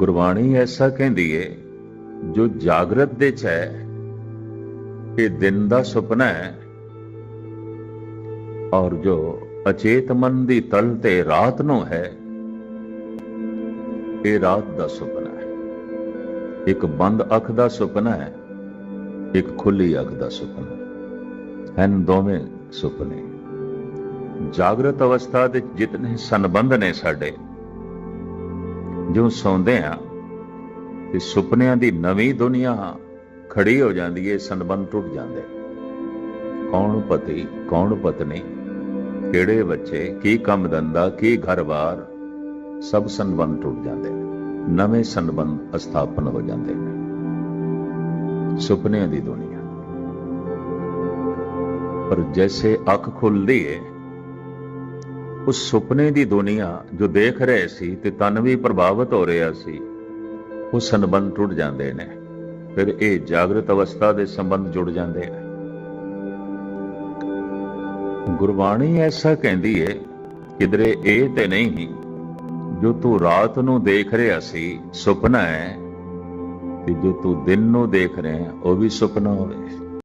ਗੁਰਬਾਣੀ ਐਸਾ ਕਹਿੰਦੀ ਏ, ਜੋ ਜਾਗਰਤ ਦੇ ਚ ਹੈ, ਇਹ ਦਿਨ ਦਾ ਸੁਪਨਾ ਹੈ। ਔਰ ਜੋ ਅਚੇਤ ਮਨ ਦੀ ਤਲ ਤੇ ਰਾਤ ਨੂੰ ਹੈ, ਇਹ ਰਾਤ ਦਾ ਸੁਪਨਾ ਹੈ। ਇੱਕ ਬੰਦ ਅੱਖ ਦਾ ਸੁਪਨਾ ਹੈ, ਇੱਕ ਖੁੱਲੀ ਅੱਖ ਦਾ ਸੁਪਨਾ ਹਨ ਦੋਵੇਂ ਸੁਪਨੇ। ਜਾਗਰਤ ਅਵਸਥਾ ਦੇ ਜਿਤਨੇ ਸੰਬੰਧ ਨੇ ਸਾਡੇ ਜੋ ਸੌਂਦੇ ਆ, ਤੇ ਸੁਪਨਿਆਂ ਦੀ ਨਵੀਂ ਦੁਨੀਆ ਖੜੀ ਹੋ ਜਾਂਦੀ ਏ, ਸੰਬੰਧ ਟੁੱਟ ਜਾਂਦੇ। ਕੌਣ ਪਤੀ, ਕੌਣ ਪਤਨੀ, ਕਿਹੜੇ ਬੱਚੇ, ਕੀ ਕੰਮ ਧੰਦਾ, ਕੀ ਘਰ-ਬਾਰ, ਸਭ ਸੰਬੰਧ ਟੁੱਟ ਜਾਂਦੇ ਨੇ। ਨਵੇਂ ਸੰਬੰਧ ਸਥਾਪਨ ਹੋ ਜਾਂਦੇ ਨੇ। ਸੁਪਨਿਆਂ ਦੀ ਦੁਨੀਆ। ਪਰ ਜੈਸੇ ਅੱਖ ਖੁੱਲਦੀ ਏ ਉਸ ਸੁਪਨੇ ਦੀ ਦੁਨੀਆ ਜੋ ਦੇਖ ਰਹੇ ਸੀ ਤੇ ਤਨ ਵੀ ਪ੍ਰਭਾਵਿਤ ਹੋ ਰਿਹਾ ਸੀ, ਉਹ ਸੰਬੰਧ ਟੁੱਟ ਜਾਂਦੇ ਨੇ। ਫਿਰ ਇਹ ਜਾਗਰਤ ਅਵਸਥਾ ਦੇ ਸੰਬੰਧ ਜੁੜ ਜਾਂਦੇ ਨੇ। ਗੁਰਬਾਣੀ ਐਸਾ ਕਹਿੰਦੀ ਏ, ਕਿਧਰੇ ਇਹ ਤੇ ਨਹੀਂ, ਜੋ ਤੂੰ ਰਾਤ ਨੂੰ ਦੇਖ ਰਿਹਾ ਸੀ, ਸੁਪਨਾ ਹੈ, ਤੇ ਜੋ ਤੂੰ ਦਿਨ ਨੂੰ ਦੇਖ ਰਿਹਾ, ਉਹ ਵੀ ਸੁਪਨਾ ਹੋਵੇ।